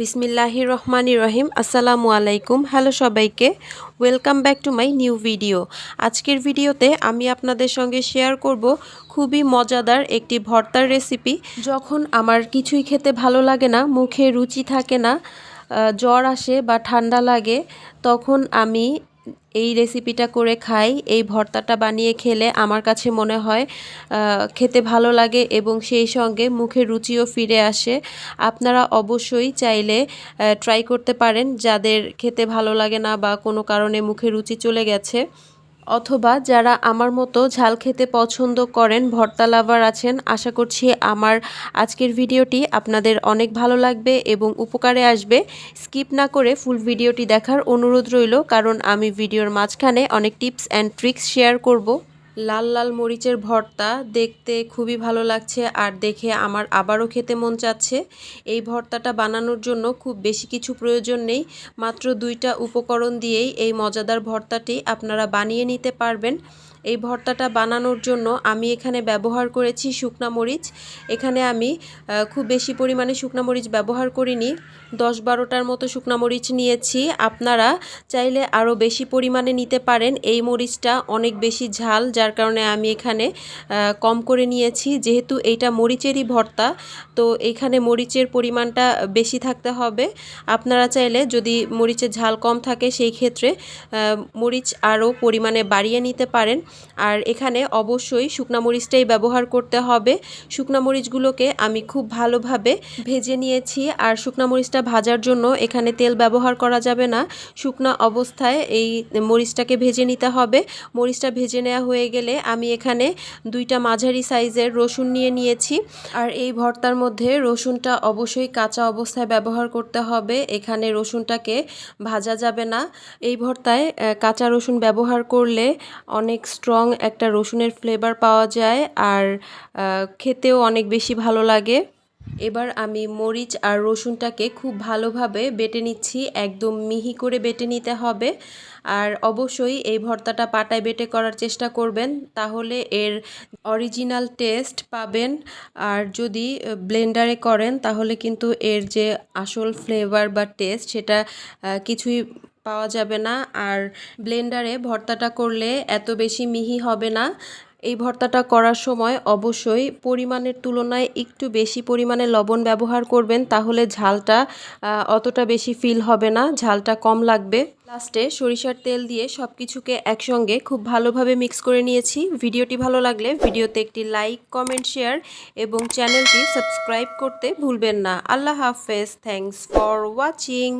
বিসমিল্লাহির রহমানি রহিম। আসসালামু আলাইকুম। হ্যালো সবাইকে। Welcome back to my new video আজকের ভিডিওতে আমি আপনাদের সঙ্গে শেয়ার করব খুবই মজাদার একটি ভর্তার রেসিপি যখন আমার কিছুই খেতে ভালো লাগে না, মুখে রুচি থাকে না জ্বর আসে বা ঠান্ডা লাগে, তখন আমি এই রেসিপিটা করে খাই, এই ভর্তাটা বানিয়ে খেলে আমার কাছে মনে হয় খেতে ভালো লাগে এবং সেই সঙ্গে মুখে রুচিও ফিরে আসে। আপনারা অবশ্যই চাইলে ট্রাই করতে পারেন যাদের খেতে ভালো লাগে না বা কোনো কারণে মুখে রুচি চলে গেছে। অথবা যারা আমার মতো ঝাল খেতে পছন্দ করেন, ভর্তা লাভার আছেন, আশা করছি আমার আজকের ভিডিওটি আপনাদের অনেক ভালো লাগবে এবং উপকারে আসবে। স্কিপ না করে ফুল ভিডিওটি দেখার অনুরোধ রইল, কারণ আমি ভিডিওর মাঝখানে অনেক টিপস অ্যান্ড ট্রিক্স শেয়ার করব। লাল লাল মরিচের ভর্তা দেখতে খুবই ভালো লাগছে আর দেখে আমার আবারও খেতে মন চাচ্ছে। এই ভর্তাটা বানানোর জন্য খুব বেশি কিছু প্রয়োজন নেই, মাত্র দুইটা উপকরণ দিয়েই এই মজাদার ভর্তাটি আপনারা বানিয়ে নিতে পারবেন। এই ভর্তাটা বানানোর জন্য আমি এখানে ব্যবহার করেছি শুকনা মরিচ। এখানে আমি খুব বেশি পরিমাণে শুকনা মরিচ ব্যবহার করিনি। দশ বারোটার মতো শুকনা মরিচ নিয়েছি। আপনারা চাইলে আরও বেশি পরিমাণে নিতে পারেন। এই মরিচটা অনেক বেশি ঝাল, যার কারণে আমি এখানে কম করে নিয়েছি। যেহেতু এইটা মরিচেরই ভর্তা, তো এখানে মরিচের পরিমাণটা বেশি থাকতে হবে। আপনারা চাইলে যদি মরিচের ঝাল কম থাকে, সেই ক্ষেত্রে মরিচ আরও পরিমাণে বাড়িয়ে নিতে পারেন। আর এখানে অবশ্যই শুকনা মরিচটাই ব্যবহার করতে হবে। শুকনা মরিচগুলোকে আমি খুব ভালোভাবে ভেজে নিয়েছি আর শুকনা মরিচটা ভাজার জন্য এখানে তেল ব্যবহার করা যাবে না। শুকনা অবস্থায় এই মরিচটাকে ভেজে নিতে হবে। মরিচটা ভেজে নেওয়া হয়ে গেলে আমি এখানে দুইটা মাঝারি সাইজের রসুন নিয়ে নিয়েছি। আর এই ভর্তার মধ্যে রসুনটা অবশ্যই কাঁচা অবস্থায় ব্যবহার করতে হবে। এখানে রসুনটাকে ভাজা যাবে না। এই ভর্তায় কাঁচা রসুন ব্যবহার করলে অনেক স্ট্রং একটা রসুনের ফ্লেভার পাওয়া যায় আর খেতেও অনেক বেশি ভালো লাগে। এবার আমি মরিচ আর রসুনটাকে খুব ভালোভাবে বেটে নিচ্ছি, একদম মিহি করে বেটে নিতে হবে। আর অবশ্যই এই ভর্তাটা পাটায় বেটে করার চেষ্টা করবেন, তাহলে এর অরিজিনাল টেস্ট পাবেন। আর যদি ব্লেন্ডারে করেন, তাহলে কিন্তু এর যে আসল ফ্লেভার বা টেস্ট সেটা কিছুই পাওয়া যাবে না। আর ব্লেন্ডারে ভর্তাটা করলে এত বেশি মিহি হবে না। এই ভর্তাটা করার সময় অবশ্যই পরিমাণের তুলনায় একটু বেশি পরিমাণে লবণ ব্যবহার করবেন, তাহলে ঝালটা অতটা বেশি ফিল হবে না, ঝালটা কম লাগবে। লাস্টে সরিষার তেল দিয়ে সব কিছুকে একসঙ্গে খুব ভালোভাবে মিক্স করে নিয়েছি। ভিডিওটি ভালো লাগলে ভিডিওতে একটি লাইক কমেন্ট শেয়ার এবং চ্যানেলটি সাবস্ক্রাইব করতে ভুলবেন না। আল্লাহ হাফেজ। Thanks for watching